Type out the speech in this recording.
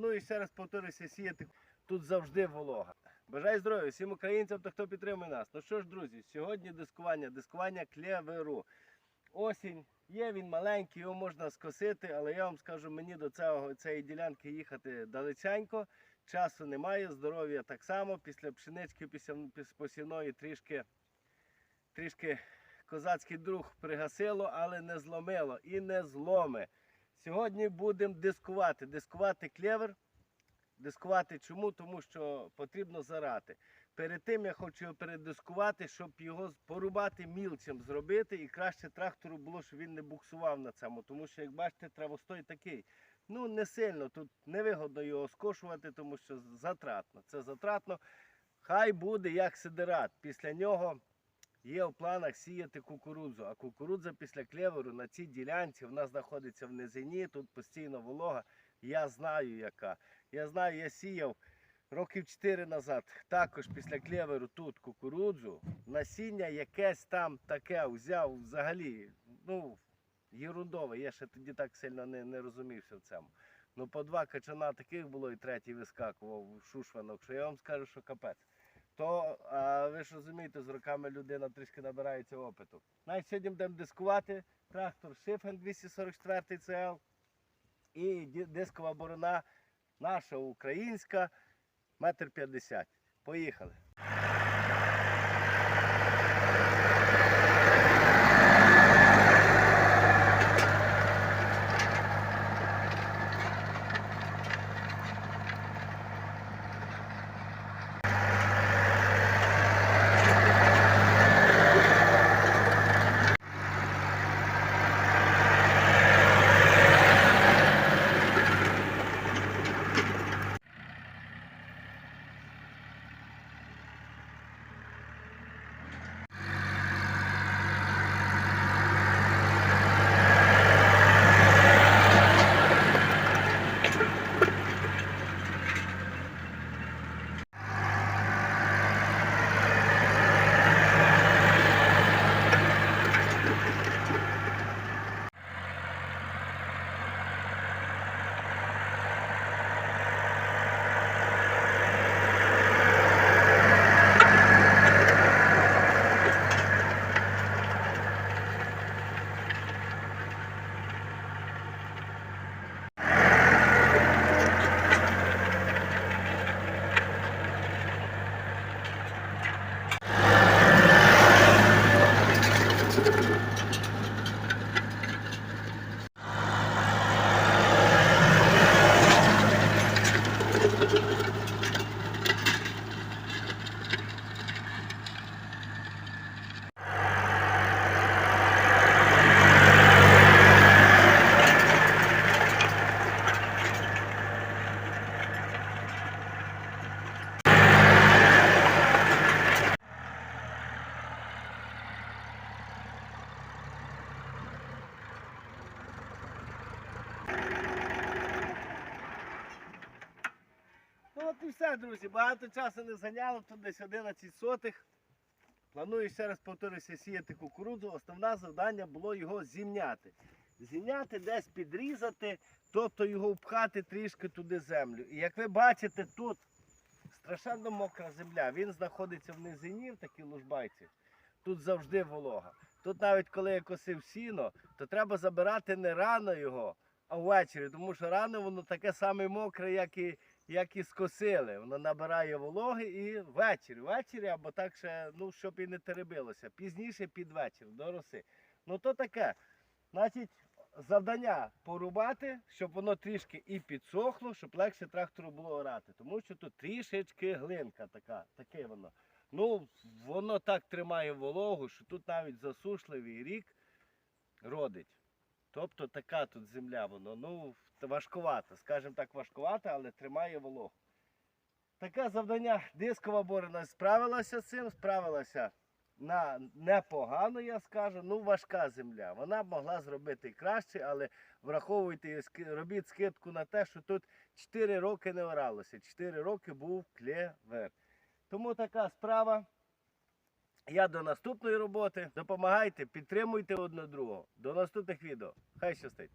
Планую ще раз повторюся, сіяти тут завжди волога. Бажаю здоров'я всім українцям та хто підтримує нас. Ну що ж, друзі, сьогодні дискування, дискування клеверу. Осінь, є він маленький, його можна скосити, але я вам скажу, мені до цього, цієї ділянки їхати далеченько. Часу немає, здоров'я так само. Після пшенички, після посівної трішки, трішки козацький друг пригасило, але не зломило і не зломе. Сьогодні будемо дискувати. Дискувати клевер. Дискувати чому? Тому що потрібно зарати. Перед тим я хочу його передискувати, щоб його порубати мілчим зробити і краще трактору було, щоб він не буксував на цьому. Тому що, як бачите, травостой такий. Ну, не сильно. Тут невигодно його скошувати, тому що затратно. Це затратно. Хай буде як сидерат. Після нього є в планах сіяти кукурудзу. А кукурудза після клеверу на цій ділянці вона знаходиться в низині, тут постійно волога. Я знаю, яка. Я знаю, я сіяв років 4 назад, також після клеверу тут кукурудзу. Насіння якесь там таке взяв взагалі. Ну, єрундове. Я ще тоді так сильно не, не розумівся в цьому. Ну, по два качана таких було і третій вискакував шушванок, що я вам скажу, що капець. То а, ви ж розумієте, з роками людина трішки набирається опиту. Навіть сьогодні будемо дискувати трактор Шифен 244 CL і дискова борона наша українська, метр п'ятдесят. Поїхали. Все, друзі. Багато часу не зайняло, тут десь 11 сотих. Планую ще раз повторюся сіяти кукурудзу. Основне завдання було його зімняти. Зімняти, десь підрізати, тобто його впхати трішки туди землю. І як ви бачите, тут страшенно мокра земля. Він знаходиться в низині, в такій лужбайці. Тут завжди волога. Тут навіть коли я косив сіно, то треба забирати не рано його, а ввечері, тому що рано воно таке саме мокре, як і як і скосили. Воно набирає вологи і ввечері. Ввечері або так ще, ну, щоб і не теребилося. Пізніше під вечір, до роси. Ну то таке. Значить, завдання порубати, щоб воно трішки і підсохло, щоб легше трактору було орати. Тому що тут трішечки глинка така, таке воно. Ну, воно так тримає вологу, що тут навіть засушливий рік родить. Тобто така тут земля, воно, ну, важкувата, скажімо так, важкувата, але тримає вологу. Таке завдання дискова борона справилася з цим, справилася на непогано, я скажу. Ну, важка земля. Вона б могла зробити краще, але враховуйте, робіть скидку на те, що тут 4 роки не оралося. 4 роки був клевер. Тому така справа. Я до наступної роботи. Допомагайте, підтримуйте одне другого. До наступних відео. Хай щастить.